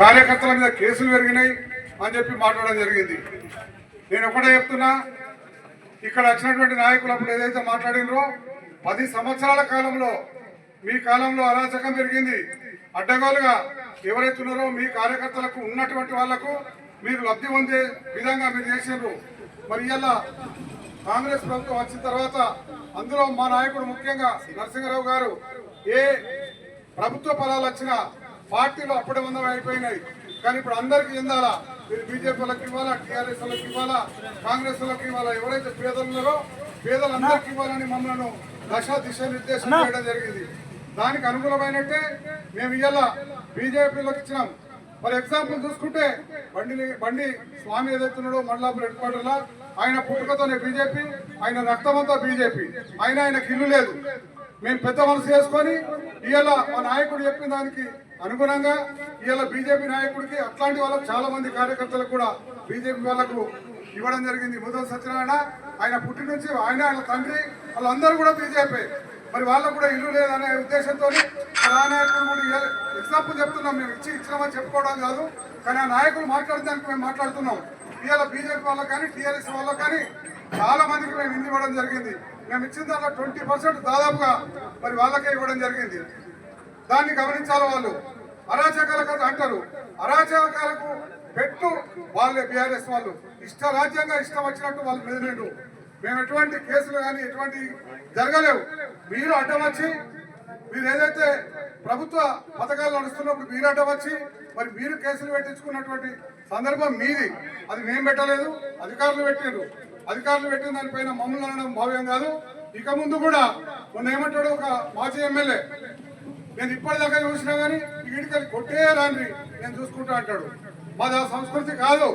కార్యకర్తల మీద కేసులు పెరిగినాయి అని చెప్పి మాట్లాడడం జరిగింది. నేను ఒకటే చెప్తున్నా ఇక్కడ వచ్చినటువంటి నాయకులు అప్పుడు ఏదైతే మాట్లాడినరో పది సంవత్సరాల కాలంలో మీ కాలంలో అరాచకం పెరిగింది. అడ్డగోలుగా ఎవరైతే ఉన్నారో మీ కార్యకర్తలకు ఉన్నటువంటి వాళ్ళకు మీరు లబ్ధి పొందే విధంగా మీరు చేసినారు. మరి ఇలా కాంగ్రెస్ ప్రభుత్వం వచ్చిన తర్వాత అందులో మా నాయకుడు ముఖ్యంగా నరసింహరావు గారు ఏ ప్రభుత్వ ఫలాలు వచ్చినా పార్టీలు అప్పుడే వందం అయిపోయినాయి. కానీ ఇప్పుడు అందరికి చెందాలా? మీరు బీజేపీ వాళ్ళకి ఇవ్వాలా? టీఆర్ఎస్ వాళ్ళకి ఇవ్వాలా? కాంగ్రెస్ వాళ్ళకి ఇవ్వాలా? ఎవరైతే పేదలు ఉన్నారో పేదలందరికీ ఇవ్వాలని మమ్మల్ని దశ దిశ నిర్దేశం చేయడం జరిగింది. దానికి అనుగుణమైనట్టే మేము ఇవాళ బీజేపీలోకి ఇచ్చినాం. ఫర్ ఎగ్జాంపుల్ చూసుకుంటే బండి బండి స్వామి ఏదైతున్నాడో మండలాపురం హెడ్ క్వార్టర్లో ఆయన పుట్టుకతోనే బీజేపీ ఆయన రక్తమంతా బీజేపీ. ఆయన ఆయనకి ఇల్లు లేదు. మేము పెద్ద మనసు చేసుకొని ఇవాళ మా నాయకుడు చెప్పిన దానికి అనుగుణంగా ఇవాళ బీజేపీ నాయకుడికి అట్లాంటి వాళ్ళకు చాలా మంది కార్యకర్తలకు కూడా బీజేపీ వాళ్ళకు ఇవ్వడం జరిగింది. ముదల సత్యనారాయణ ఆయన పుట్టి నుంచి ఆయన ఆయన తండ్రి వాళ్ళందరూ కూడా బీజేపీ. మరి వాళ్ళకు కూడా ఇల్లు లేదనే ఉద్దేశంతో ఆ నాయకుడు కూడా ఎగ్జాంపుల్ చెప్తున్నాం. మేము ఇచ్చి ఇచ్చినామని చెప్పుకోవడం కాదు. కానీ ఆ నాయకులు మాట్లాడడానికి మేము మాట్లాడుతున్నాం. ఇవాళ బీజేపీ వాళ్ళకి కానీ టీఆర్ఎస్ వాళ్ళకి కానీ చాలా మందికి మేము ఇల్లు ఇవ్వడం జరిగింది. మేము ఇచ్చిన దాంట్లో ట్వంటీ పర్సెంట్ దాదాపుగా మరి వాళ్ళకే ఇవ్వడం జరిగింది. దాన్ని గమనించాలి వాళ్ళు. అరాచకాలకు అంటారు. అరాచకాలకు పెట్టు వాళ్ళే బీఆర్ఎస్ వాళ్ళు. ఇష్ట రాజ్యంగా ఇష్టం వచ్చినట్టు వాళ్ళు మెదిలిండు. మేము ఎటువంటి కేసులు కానీ ఎటువంటి జరగలేవు. మీరు అడ్డం వచ్చి మీరు ఏదైతే ప్రభుత్వ పథకాలు నడుస్తున్నప్పుడు మీరు అడ్డం వచ్చి మరి మీరు కేసులు పెట్టించుకున్నటువంటి సందర్భం మీది. అది మేము పెట్టలేదు అధికారులు పెట్టారు అధికారులు పెట్టిన దానిపైన మమ్మల్ని అనడం భావ్యం కాదు. ఇక ముందు కూడా మొన్న ఏమంటాడు ఒక మాజీ ఎమ్మెల్యే నేను ఇప్పటిదాకా చూసినా కానీ ఇడికలు కొట్టే రాని నేను చూసుకుంటా అంటాడు. మాది ఆ సంస్కృతి కాదు.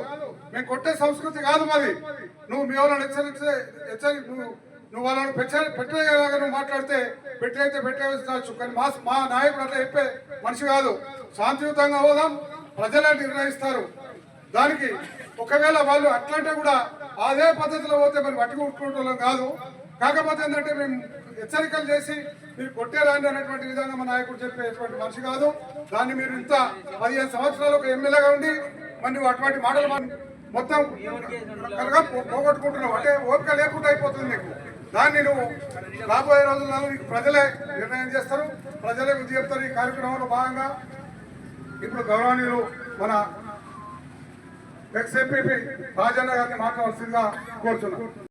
మేము కొట్టే సంస్కృతి కాదు మాది. నువ్వు మీ వాళ్ళని హెచ్చరించే హెచ్చరి నువ్వు నువ్వు వాళ్ళని పెట్టే పెట్టేలాగా నువ్వు మాట్లాడితే పెట్టయితే పెట్టేవచ్చు కానీ మా మా నాయకుడు అట్లా చెప్పే మనిషి కాదు. శాంతియుతంగా పోదాం. ప్రజలే నిర్ణయిస్తారు. దానికి ఒకవేళ వాళ్ళు అట్లంటే కూడా అదే పద్ధతిలో పోతే మరి వట్టి కొట్టుకోవడం కాదు. కాకపోతే ఏంటంటే మేము హెచ్చరికలు చేసి మీరు కొట్టేరాండి అనేటువంటి విధంగా మా నాయకుడు చెప్పేటువంటి మనిషి కాదు. దాన్ని మీరు ఇంత పదిహేను సంవత్సరాలు ఒక ఎమ్మెల్యేగా ఉండి మరి నువ్వు అటువంటి మాటలు మొత్తం పోగొట్టుకుంటున్నావు. అంటే ఓపిక లేకుండా అయిపోతుంది నీకు దాన్ని నువ్వు రాబోయే రోజుల్లో నీకు ప్రజలే నిర్ణయం చేస్తారు. ప్రజలే బుద్ధి చెప్తారు ఈ కార్యక్రమంలో భాగంగా. ఇప్పుడు గౌరవనీయులు మన ఎక్స్ ఎంపీపీ రాజన్న గారిని మాట్లాడాల్సిందిగా కోరుతున్నాను